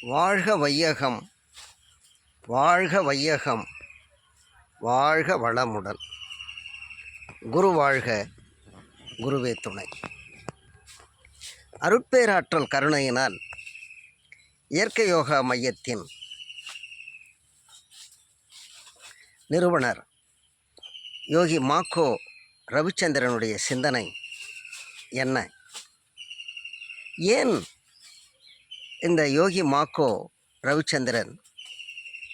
வாழ்க வையகம் வாழ்க வையகம் வாழ்க வளமுடன். குரு வாழ்க குருவே துணை. அருட்பேராற்றல் கருணையினால் இயற்கை யோகா மையத்தின் நிறுவனர் யோகி மாக்கோ ரவிச்சந்திரனுடைய சிந்தனை என்ன? ஏன் இந்த யோகி மாக்கோ ரவிச்சந்திரன்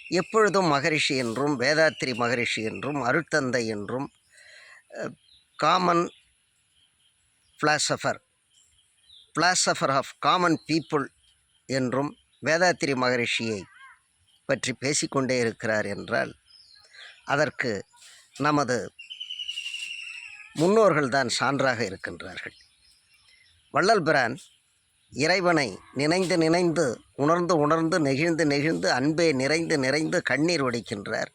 எப்பொழுதும் மகரிஷி என்றும் வேதாத்திரி மகரிஷி என்றும் அருட்தந்தை என்றும் common philosopher philosopher of common people என்றும் வேதாத்திரி மகரிஷியை பற்றி பேசிக்கொண்டே இருக்கிறார் என்றால் அதற்கு நமது முன்னோர்கள்தான் சான்றாக இருக்கின்றார்கள். வள்ளல் பிரான் இறைவனை நினைந்து நினைந்து உணர்ந்து உணர்ந்து நெகிழ்ந்து நெகிழ்ந்து அன்பே நிறைந்து நிறைந்து கண்ணீர் வடிக்கின்றார்.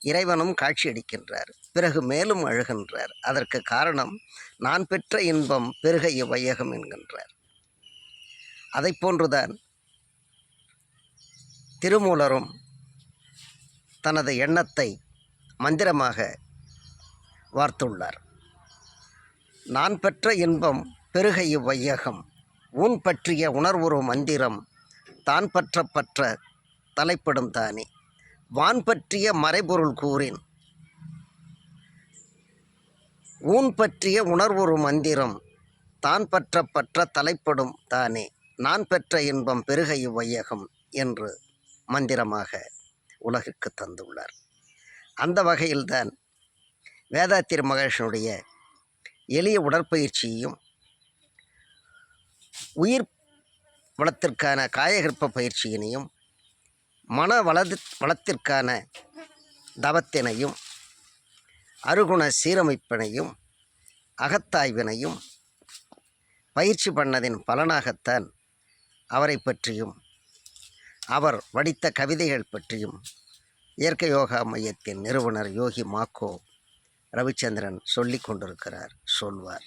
இறைவனும் காட்சியளிக்கின்றார் பிறகு மேலும் அழுகின்றார். அதற்கு காரணம் நான் பெற்ற இன்பம் பெருக வையகம் என்கின்றார். அதை போன்றுதான் திருமூலரும் தனது எண்ணத்தை மந்திரமாக வார்த்துள்ளார். நான் பெற்ற இன்பம் பெருக வையகம் உன் பற்றிய உணர்வுறு மந்திரம் தான் பற்ற பற்ற தலைப்படும் தானே. வான் பற்றிய மறைபொருள் கூறின். ஊன் பற்றிய உணர்வுறு மந்திரம் தான் பற்ற பற்ற தலைப்படும் தானே. நான் பெற்ற இன்பம் பெருகை வையகம் என்று மந்திரமாக உலகிற்கு தந்துள்ளார். அந்த வகையில்தான் வேதாத்திரி மகேஷனுடைய எளிய உடற்பயிற்சியையும் உயிர் வளத்திற்கான காயகற்ப பயிற்சியினையும் மன வலது வளத்திற்கான தவத்தினையும் அருகுண சீரமைப்பினையும் அகத்தாய்வினையும் பயிற்சி பண்ணதின் பலனாகத்தான் அவரை பற்றியும் அவர் வடித்த கவிதைகள் பற்றியும் இயற்கை யோகா மையத்தின் நிறுவனர் யோகி மாக்கோ ரவிச்சந்திரன் சொல்லி கொண்டிருக்கிறார் சொல்வார்.